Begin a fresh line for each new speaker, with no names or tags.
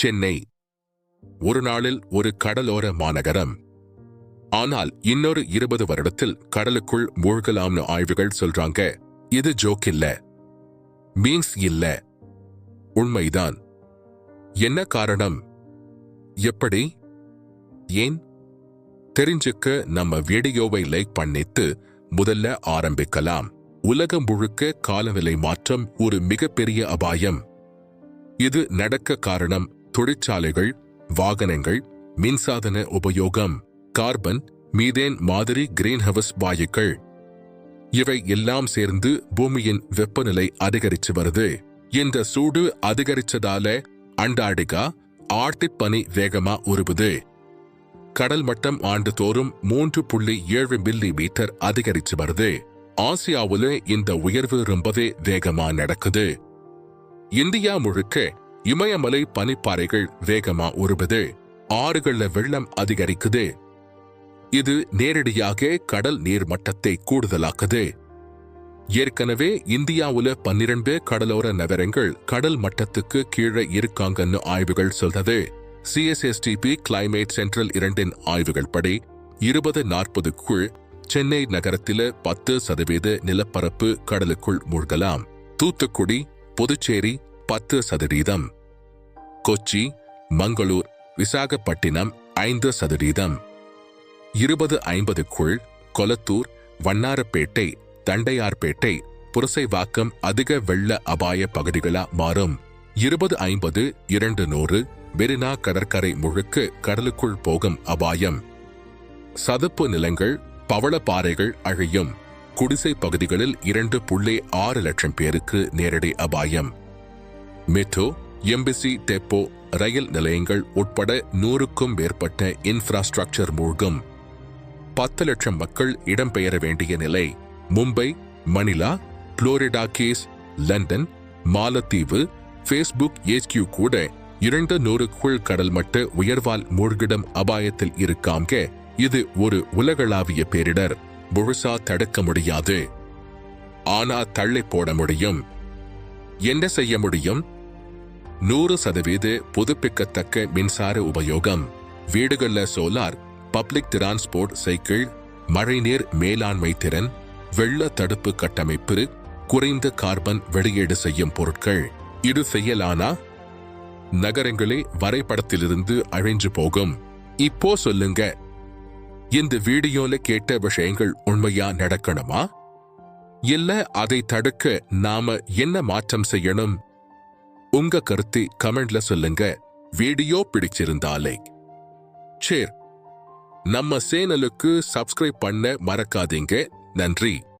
சென்னை. ஒரு நாளில் ஒரு கடலோர மாநகரம். ஆனால் இன்னொரு இருபது வருடத்தில் கடலுக்குள் மூழ்கலாம்னு ஆய்வுகள் சொல்றாங்க. இது ஜோக் இல்ல. மீன்ஸ் இல்ல. உண்மைதான். என்ன காரணம்? எப்படி? ஏன்? தெரிஞ்சுக்க நம்ம வீடியோவை லைக் பண்ணிட்டு முதல்ல ஆரம்பிக்கலாம். உலகம் முழுக்க காலநிலை மாற்றம் ஒரு மிகப்பெரிய அபாயம். இது நடக்க காரணம் தொழிற்சாலைகள் வாகனங்கள் மின்சாதன உபயோகம் கார்பன் மீதேன் மாதிரி கிரீன்ஹவுஸ் வாயுக்கள். இவை எல்லாம் சேர்ந்து பூமியின் வெப்பநிலை அதிகரிச்சு வருது. இந்த சூடு அதிகரிச்சதால அண்டார்டிகா ஆர்டிக் பனி வேகமா உருவுது. கடல் மட்டம் ஆண்டுதோறும் மூன்று புள்ளி ஏழு மில்லி மீட்டர் அதிகரிச்சு வருது. ஆசியாவிலே இந்த உயர்வு ரொம்பவே வேகமா நடக்குது. இந்தியா முழுக்க இமயமலை பனிப்பாறைகள் வேகமா உருவுது. ஆறுகள்ல வெள்ளம் அதிகரிக்குது. இது நேரடியாக கடல் நீர் மட்டத்தை கூடுதலாக்குது. ஏற்கனவே இந்தியாவுல பன்னிரண்டு கடலோர நகரங்கள் கடல் மட்டத்துக்கு கீழே இருக்காங்கன்னு ஆய்வுகள் சொல்றது. சிஎஸ்எஸ்டிபி கிளைமேட் சென்ட்ரல் இரண்டின் ஆய்வுகள் படி இருபது நாற்பதுக்குள் சென்னை நகரத்தில பத்து சதவீத நிலப்பரப்பு கடலுக்குள் மூழ்கலாம். தூத்துக்குடி புதுச்சேரி பத்து சதவீதம். கொச்சி மங்களூர் விசாகப்பட்டினம் ஐந்து சதவீதம். இருபது ஐம்பதுக்குள் கொளத்தூர் வண்ணாரப்பேட்டை தண்டையார்பேட்டை புரசைவாக்கம் அதிக வெள்ள அபாய பகுதிகளா மாறும். இருபது ஐம்பது இரண்டு நூறு மெரினா கடற்கரை முழுக்க கடலுக்குள் போகும் அபாயம். சதுப்பு நிலங்கள் பவளப்பாறைகள் அழியும். குடிசை பகுதிகளில் இரண்டு புள்ளி ஆறு லட்சம் பேருக்கு நேரடி அபாயம். மெட்ரோ எம்பிசி டெப்போ ரயில் நிலையங்கள் உட்பட நூறுக்கும் மேற்பட்ட இன்ஃப்ராஸ்ட்ரக்சர் மூழ்கும். பத்து லட்சம் மக்கள் இடம்பெயர வேண்டிய நிலை Mumbai Manila Florida Keys London மாலத்தீவு ஃபேஸ்புக் ஏச்கியூ கூட இரண்டு நூறுக்குள் கடல் மட்ட உயர்வால் மூழ்கிடம் அபாயத்தில் இருக்காங்க. இது ஒரு உலகளாவிய பேரிடர் முழுசா தடுக்க முடியாது. ஆனா தள்ளி போட முடியும். என்ன செய்ய முடியும்? நூறு சதவீத புதுப்பிக்கத்தக்க மின்சார உபயோகம். வீடுகள்ல சோலார் பப்ளிக் டிரான்ஸ்போர்ட் சைக்கிள் மழைநீர் மேலாண்மை திறன் வெள்ள தடுப்பு கட்டமைப்பு குறைந்த கார்பன் வெளியீடு செய்யும் பொருட்கள். இது செய்யலானா? நகரங்களே வரைபடத்திலிருந்து அழிஞ்சு போகும். இப்போ சொல்லுங்க. இந்த வீடியோல கேட்ட விஷயங்கள் உண்மையா நடக்கணுமா? இல்ல அதை தடுக்க நாம என்ன மாற்றம் செய்யணும்? உங்க கருத்தை கமெண்ட்ல சொல்லுங்க. வீடியோ பிடிச்சிருந்தாலே. சரி. நம்ம சேனலுக்கு சப்ஸ்கிரைப் பண்ண மறக்காதீங்க. நன்றி.